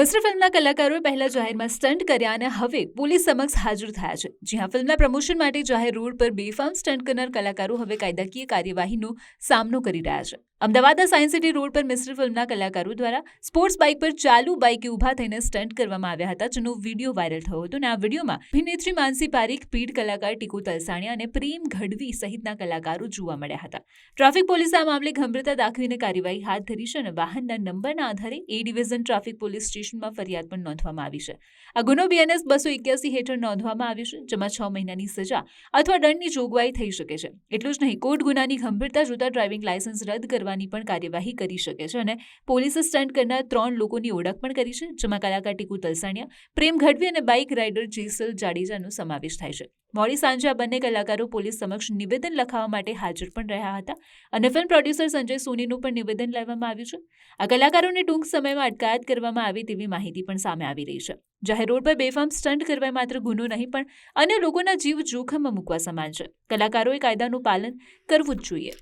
Mister ફિલ્મના કલાકારોએ પહેલા જાહેરમાં સ્ટન્ટ કર્યા અને હવે પોલીસ સમક્ષ હાજર થયા છે. જ્યાં ફિલ્મના પ્રમોશન માટે જાહેર રોડ પર બેફામ સ્ટન્ટ કરનાર કલાકારો હવે કાયદાકીય કાર્યવાહીનો સામનો કરી રહ્યા છે. અમદાવાદના સાયન્સ સિટી રોડ પર મિસ્ટર ફિલ્મના કલાકારો દ્વારા સ્પોર્ટ્સ બાઇક પર ચાલુ બાઇકે ઊભા થઈને સ્ટન્ટ કરવામાં આવ્યા હતા, જેનો વીડિયો વાયરલ થયો હતો. અને આ વિડીયોમાં અભિનેત્રી માનસી પારીખ, પીઢ કલાકાર ટીકુ તલસાણિયા અને પ્રેમ ગઢવી સહિતના કલાકારો જોવા મળ્યા હતા. ટ્રાફિક પોલીસે આ મામલે ગંભીરતા દાખવીને કાર્યવાહી હાથ ધરી છે અને વાહનના નંબરના આધારે એ ડિવિઝન ટ્રાફિક પોલીસ સ્ટેશનમાં ફરિયાદ પણ નોંધવામાં આવી છે. આ ગુનો બીએનએસ બસો એક્યાસી હેઠળ નોંધવામાં આવ્યો છે, જેમાં છ મહિનાની સજા અથવા દંડની જોગવાઈ થઈ શકે છે. એટલું જ નહીં કોર્ટ ગુનાની ગંભીરતા જોતા ડ્રાઇવિંગ લાયસન્સ રદ કરવાની પણ કાર્યવાહી કરી શકે છે અને પોલીસે સ્ટન્ટ કરનાર ત્રણ લોકોની ઓળખ પણ કરી છે, જેમાં કલાકાર ટીકુ તલસાણિયા, પ્રેમ ગઢવી અને બાઇક રાઇડર જેસલ જાડેજાનો સમાવેશ થાય છે. મોડી સાંજે આ બંને કલાકારો પોલીસ સમક્ષ નિવેદન લખાવવા માટે હાજર પણ રહ્યા હતા અને ફિલ્મ પ્રોડ્યુસર સંજય સોનીનું પણ નિવેદન લેવામાં આવ્યું છે. આ કલાકારોને ટૂંક સમયમાં અટકાયત કરવામાં આવે તેવી માહિતી પણ સામે આવી રહી છે. જાહેર રોડ પર બેફામ સ્ટન્ટ કરવા માત્ર ગુનો નહીં, પણ અન્ય લોકોના જીવ જોખમમાં મૂકવા સમાન છે. કલાકારોએ કાયદાનું પાલન કરવું જ જોઈએ.